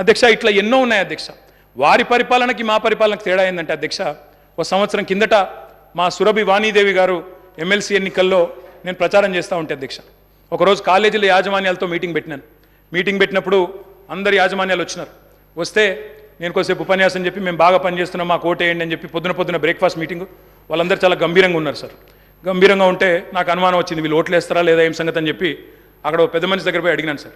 అధ్యక్ష ఇట్లా ఎన్నో ఉన్నాయి అధ్యక్ష. వారి పరిపాలనకి మా పరిపాలనకి తేడా ఏంటంటే అధ్యక్ష ఒక సంవత్సరం కిందట మా సురభి వాణీదేవి గారు ఎమ్మెల్సీ ఎన్నికల్లో నేను ప్రచారం చేస్తూ ఉంటే అధ్యక్ష. ఒకరోజు కాలేజీల యాజమాన్యాలతో మీటింగ్ పెట్టినాను. మీటింగ్ పెట్టినప్పుడు అందరు యాజమాన్యాలు వచ్చినారు. వస్తే నేను కొద్దిసేపు ఉపన్యాసం చెప్పి మేము బాగా పనిచేస్తున్నాం మా కోట వేయండి అని చెప్పి పొద్దున పొద్దున బ్రేక్ఫాస్ట్ మీటింగ్. వాళ్ళందరూ చాలా గంభీరంగా ఉన్నారు సార్. గంభీరంగా ఉంటే నాకు అనుమానం వచ్చింది వీళ్ళు ఓట్లు వేస్తారా లేదా ఏం సంగతి? అని చెప్పి అక్కడ ఒక పెద్ద మనిషి దగ్గర పోయి అడిగినాను సార్.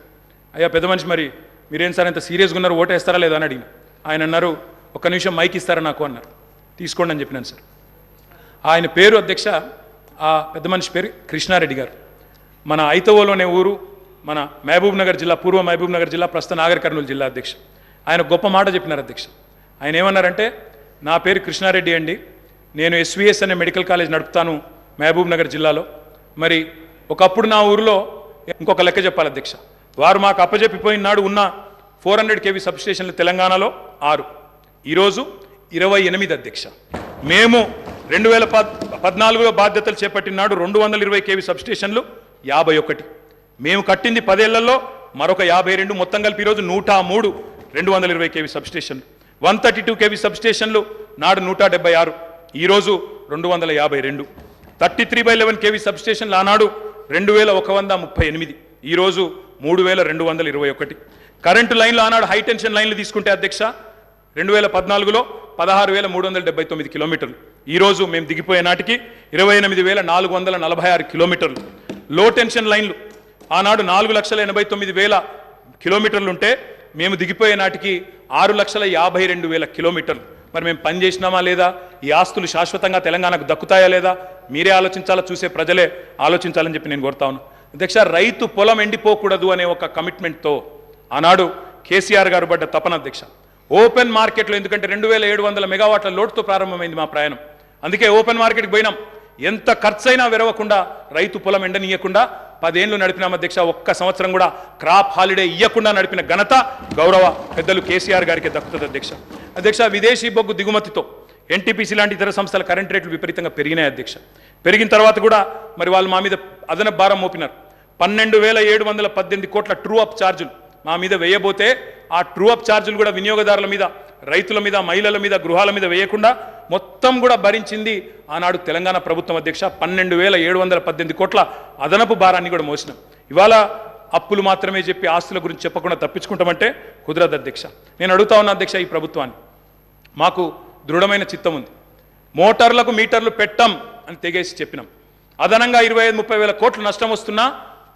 అయ్యా పెద్ద మనిషి మరి మీరేం సార్ ఎంత సీరియస్గా ఉన్నారు? ఓటు వేస్తారా లేదా అని అడిగిన. ఆయన అన్నారు ఒక్క నిమిషం మైక్ ఇస్తారా నాకు? అన్నారు. తీసుకోండి అని చెప్పినాను సార్. ఆయన పేరు అధ్యక్ష ఆ పెద్ద మనిషి పేరు కృష్ణారెడ్డి గారు. మన ఐతవోలోనే ఊరు మన మహబూబ్ నగర్ జిల్లా పూర్వ మహబూబ్ నగర్ జిల్లా ప్రస్తుత నాగర్ కర్నూలు జిల్లా అధ్యక్ష. ఆయన గొప్ప మాట చెప్పినారు అధ్యక్ష. ఆయన ఏమన్నారంటే నా పేరు కృష్ణారెడ్డి అండి. నేను ఎస్విఎస్ అనే మెడికల్ కాలేజ్ నడుపుతాను మహబూబ్ నగర్ జిల్లాలో. మరి ఒకప్పుడు నా ఊరిలో ఇంకొక లెక్క చెప్పాలి అధ్యక్ష. వారు మాకు అప్పజెప్పిపోయిన నాడు ఉన్న ఫోర్ హండ్రెడ్ కేవీ సబ్స్టేషన్లు తెలంగాణలో ఆరు. ఈరోజు ఇరవై ఎనిమిది అధ్యక్ష. మేము రెండు వేల పద్ పద్నాలుగులో బాధ్యతలు చేపట్టిన నాడు రెండు వందల ఇరవై కేవీ సబ్స్టేషన్లు యాభై ఒకటి. మేము కట్టింది పదేళ్ళలో మరొక యాభై రెండు మొత్తం కలిపి ఈరోజు నూట మూడు రెండు వందల ఇరవై కేవీ సబ్స్టేషన్లు. వన్ థర్టీ టూ కేవీ సబ్స్టేషన్లు నాడు నూట డెబ్బై ఆరు. ఈరోజు రెండు వందల యాభై రెండు. Thirty three by eleven KV సబ్స్టేషన్లు ఆనాడు రెండు వేల ఒక వంద ముప్పై ఎనిమిది. ఈరోజు మూడు వేల రెండు వందల ఇరవై ఒకటి. కరెంటు లైన్లు ఆనాడు హై టెన్షన్ లైన్లు తీసుకుంటే అధ్యక్ష రెండు వేల పద్నాలుగులో పదహారు వేల మూడు వందల డెబ్బై తొమ్మిది కిలోమీటర్లు. ఈరోజు మేము దిగిపోయే నాటికి ఇరవై ఎనిమిది వేల నాలుగు వందల నలభై ఆరు కిలోమీటర్లు. లో టెన్షన్ లైన్లు. ఆనాడు నాలుగు లక్షల ఎనభై తొమ్మిది వేల కిలోమీటర్లు ఉంటే మేము దిగిపోయే నాటికి ఆరు లక్షల యాభై రెండు వేల కిలోమీటర్లు. మరి మేము పని చేసినామా లేదా? ఈ ఆస్తులు శాశ్వతంగా తెలంగాణకు దక్కుతాయా లేదా? మీరే ఆలోచించాలా? చూసే ప్రజలే ఆలోచించాలని చెప్పి నేను కోరుతా ఉన్నాను అధ్యక్ష రైతు పొలం ఎండిపోకూడదు అనే ఒక కమిట్మెంట్తో ఆనాడు కేసీఆర్ గారు పడ్డ తపన అధ్యక్ష. ఓపెన్ మార్కెట్లో ఎందుకంటే రెండు వేల ఏడు వందల మెగావాట్ల లోటుతో ప్రారంభమైంది మా ప్రయాణం. అందుకే ఓపెన్ మార్కెట్కి పోయినాం. ఎంత ఖర్చైనా విరవకుండా రైతు పొలం ఎండనీయకుండా పదేళ్ళు నడిపినాం అధ్యక్ష. ఒక్క సంవత్సరం కూడా క్రాప్ హాలిడే ఇవ్వకుండా నడిపిన ఘనత గౌరవ పెద్దలు కేసీఆర్ గారికి దక్కుతుంది అధ్యక్ష. అధ్యక్ష విదేశీ బొగ్గు దిగుమతితో ఎన్టీపీసీ లాంటి ఇతర సంస్థల కరెంట్ రేట్లు విపరీతంగా పెరిగినాయి అధ్యక్ష. పెరిగిన తర్వాత కూడా మరి వాళ్ళు మా మీద అదనపు భారం మోపినారు. పన్నెండు వేల ఏడు వందల పద్దెనిమిది కోట్ల ట్రూ అప్ ఛార్జులు మా మీద వేయబోతే ఆ ట్రూ అప్ ఛార్జులు కూడా వినియోగదారుల మీద రైతుల మీద మహిళల మీద గృహాల మీద వేయకుండా మొత్తం కూడా భరించింది ఆనాడు తెలంగాణ ప్రభుత్వం అధ్యక్ష. పన్నెండు వేల ఏడు వందల పద్దెనిమిది కోట్ల అదనపు భారాన్ని కూడా మోసినాం. ఇవాళ అప్పులు మాత్రమే చెప్పి ఆస్తుల గురించి చెప్పకుండా తప్పించుకుంటామంటే కుదరదు అధ్యక్ష. నేను అడుగుతా ఉన్న అధ్యక్ష ఈ ప్రభుత్వాన్ని. మాకు దృఢమైన చిత్తం ఉంది. మోటార్లకు మీటర్లు పెట్టం అని తెగేసి చెప్పినాం. అదనంగా ఇరవై ఐదు ముప్పై వేల కోట్లు నష్టం వస్తున్నా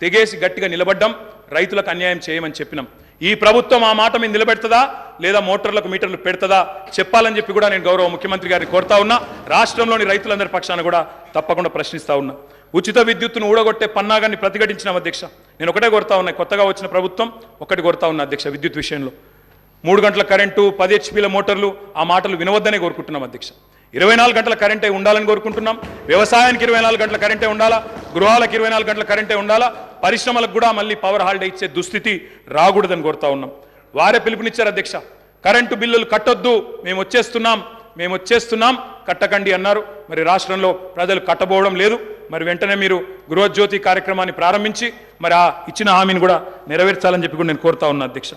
తెగేసి గట్టిగా నిలబడ్డం రైతులకు అన్యాయం చేయమని చెప్పినాం. ఈ ప్రభుత్వం ఆ మాట మీద నిలబెడుతుందా? లేదా మోటార్లకు మీటర్లు పెడుతుందా? చెప్పాలని చెప్పి కూడా నేను గౌరవ ముఖ్యమంత్రి గారిని కోరుతా ఉన్నా. రాష్ట్రంలోని రైతులందరి పక్షాన కూడా తప్పకుండా ప్రశ్నిస్తా ఉన్నా. ఉచిత విద్యుత్తును ఊడగొట్టే పన్నాగాన్ని ప్రతిఘటించిన అధ్యక్ష. నేను ఒకటే కోరుతా ఉన్నా కొత్తగా వచ్చిన ప్రభుత్వం ఒకటి కోరుతా ఉన్నా అధ్యక్ష విద్యుత్ విషయంలో. మూడు గంటల కరెంటు పది హెచ్పీల మోటార్లు ఆ మాటలు వినవద్దనే కోరుకుంటున్నాం అధ్యక్ష. ఇరవై నాలుగు గంటల కరెంటే ఉండాలని కోరుకుంటున్నాం. వ్యవసాయానికి ఇరవై నాలుగు గంటల కరెంటే ఉండాలా? గృహాలకు ఇరవై నాలుగు గంటల కరెంటే ఉండాలా? పరిశ్రమలకు కూడా మళ్ళీ పవర్ హాలిడే ఇచ్చే దుస్థితి రాకూడదని కోరుతా ఉన్నాం. వారే పిలుపునిచ్చారు అధ్యక్ష. కరెంటు బిల్లులు కట్టొద్దు మేము వచ్చేస్తున్నాం మేము వచ్చేస్తున్నాం కట్టకండి అన్నారు. మరి రాష్ట్రంలో ప్రజలు కట్టబోవడం లేదు. మరి వెంటనే మీరు గృహజ్యోతి కార్యక్రమాన్ని ప్రారంభించి మరి ఆ ఇచ్చిన హామీని కూడా నెరవేర్చాలని చెప్పి కూడా నేను కోరుతా ఉన్నా అధ్యక్ష.